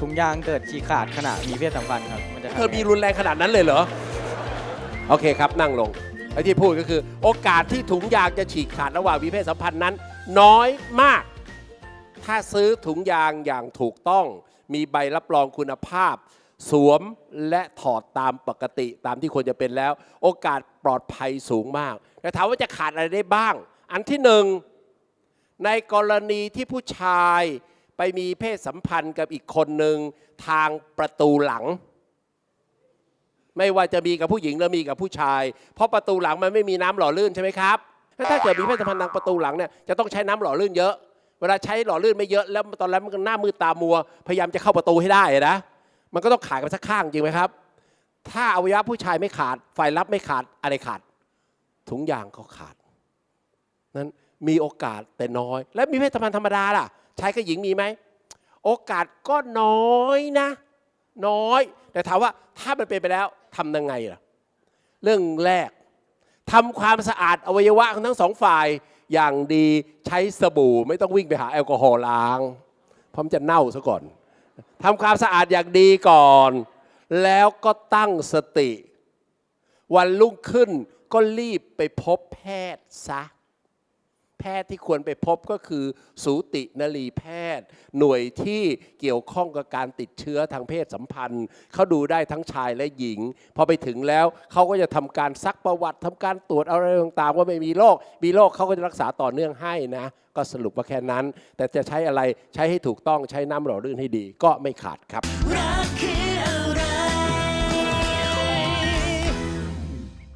ถุงยางเกิดฉีกขาดขณะมีเพศสัมพันธ์ครับมันจะทำเธอมีรุนแรงขนาดนั้นเลยเหรอ โอเคครับนั่งลงไอ้ที่พูดก็คือ โอกาสที่ถุงยางจะฉีกขาดระหว่างมีเพศสัมพันธ์นั้น น้อยมาก ถ้าซื้อถุงยางอย่างถูกต้อง มีใบรับรองคุณภาพ สวมและถอดตามปกติตามที่ควรจะเป็นแล้ว โอกาสปลอดภัยสูงมากแต่ถามว่าจะขาดอะไรได้บ้าง อันที่หนึ่งในกรณีที่ผู้ชาย ไปมีเพศสัมพันธ์กับอีกคนหนึ่งทางประตูหลัง ไม่ว่าจะมีกับผู้หญิงหรือมีกับผู้ชาย เพราะประตูหลังมันไม่มีน้ำหล่อลื่นใช่ไหมครับถ้าเกิดมีเพศสัมพันธ์ทางประตูหลังเนี่ยจะต้องใช้น้ำหล่อลื่นเยอะ เวลาใช้หล่อลื่นไม่เยอะแล้วตอนแรกมันก็หน้ามืดตามัว พยายามจะเข้าประตูให้ได้นะมันก็ต้องขาดกันสักข้างจริงไหมครับ ถ้าอวัยวะผู้ชายไม่ขาดฝ่ายรับไม่ขาดอะไรขาด ถุงยางเขาขาดนั้นมีโอกาสแต่น้อย แล้วมีเพศสัมพันธ์ธรรมดาล่ะ ชายกับหญิงมีไหม โอกาสก็น้อยนะ น้อย แต่ถามว่าถ้ามันเป็นไปแล้วทำยังไงล่ะ เรื่องแรกทำความสะอาดอวัยวะของทั้งสองฝ่ายอย่างดีใช้สบู่ ไม่ต้องวิ่งไปหาแอลกอฮอล์ล้างเพราะมันจะเน่าซะก่อนทำความสะอาดอย่างดีก่อน แล้วก็ตั้งสติ วันรุ่งขึ้นก็รีบไปพบแพทย์ซะ พทย์ที่ควรไปพบก็คือ สูตินรีแพทย์ หน่วยที่เกี่ยวข้องกับการติดเชื้อทางเพศสัมพันธ์ เขาดูได้ทั้งชายและหญิง พอไปถึงแล้วเขาก็จะทำการซักประวัติทำการตรวจอะไรต่างๆว่าไม่มีโรคมีโรคเขาก็จะรักษาต่อเนื่องให้นะก็สรุปว่าแค่นั้น แต่จะใช้อะไรใช้ให้ถูกต้องใช้น้ำหล่อลื่นให้ดีก็ไม่ขาดครับ